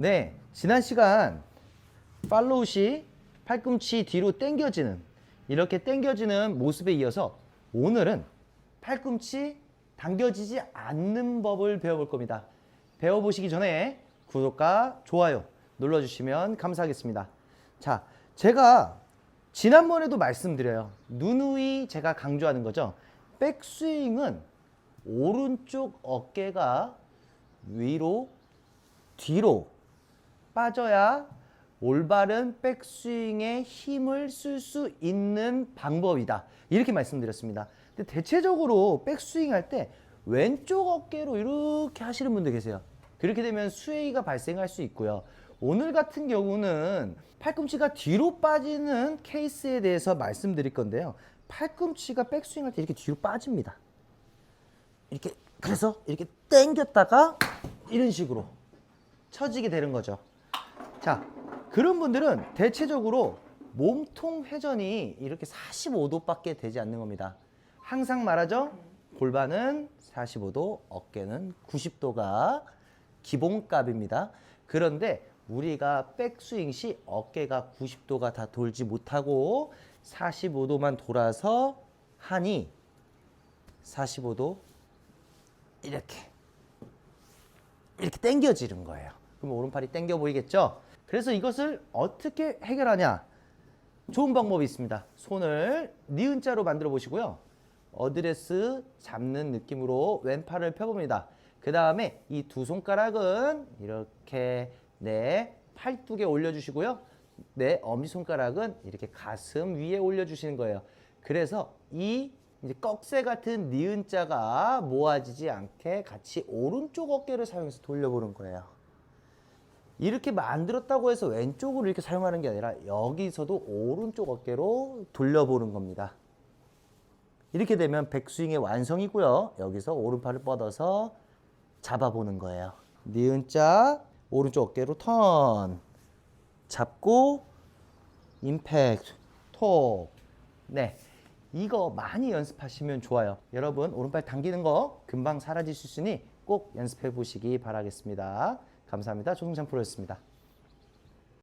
네, 지난 시간 팔로우시 팔꿈치 뒤로 당겨지는 이렇게 당겨지는 모습에 이어서 오늘은 팔꿈치 당겨지지 않는 법을 배워볼 겁니다. 배워보시기 전에 구독과 좋아요 눌러주시면 감사하겠습니다. 자, 제가 지난번에도 말씀드려요. 누누이 제가 강조하는 거죠. 백스윙은 오른쪽 어깨가 위로 뒤로 빠져야 올바른 백스윙에 힘을 쓸 수 있는 방법이다. 이렇게 말씀드렸습니다. 근데 대체적으로 백스윙 할 때 왼쪽 어깨로 이렇게 하시는 분들 계세요. 그렇게 되면 스웨이가 발생할 수 있고요. 오늘 같은 경우는 팔꿈치가 뒤로 빠지는 케이스에 대해서 말씀드릴 건데요. 팔꿈치가 백스윙 할 때 이렇게 뒤로 빠집니다. 이렇게 그래서 이렇게 당겼다가 이런 식으로 처지게 되는 거죠. 자, 그런 분들은 대체적으로 몸통 회전이 이렇게 45도밖에 되지 않는 겁니다. 항상 말하죠. 골반은 45도, 어깨는 90도가 기본값입니다. 그런데 우리가 백스윙 시 어깨가 90도가 다 돌지 못하고 45도만 돌아서 하니 45도 이렇게 이렇게 당겨지는 거예요. 그럼 오른팔이 당겨 보이겠죠? 그래서 이것을 어떻게 해결하냐? 좋은 방법이 있습니다. 손을 니은자로 만들어 보시고요. 어드레스 잡는 느낌으로 왼팔을 펴봅니다. 그 다음에 이 두 손가락은 이렇게 내 팔뚝에 올려주시고요. 내 엄지손가락은 이렇게 가슴 위에 올려주시는 거예요. 그래서 이 이제 꺽쇠 같은 니은자가 모아지지 않게 같이 오른쪽 어깨를 사용해서 돌려보는 거예요. 이렇게 만들었다고 해서 왼쪽으로 이렇게 사용하는 게 아니라 여기서도 오른쪽 어깨로 돌려보는 겁니다. 이렇게 되면 백스윙의 완성이고요. 여기서 오른팔을 뻗어서 잡아보는 거예요. 니은자 오른쪽 어깨로 턴 잡고 임팩트 톡 네. 이거 많이 연습하시면 좋아요. 여러분 오른팔 당기는 거 금방 사라질 수 있으니 꼭 연습해 보시기 바라겠습니다. 감사합니다. 조승찬 프로였습니다.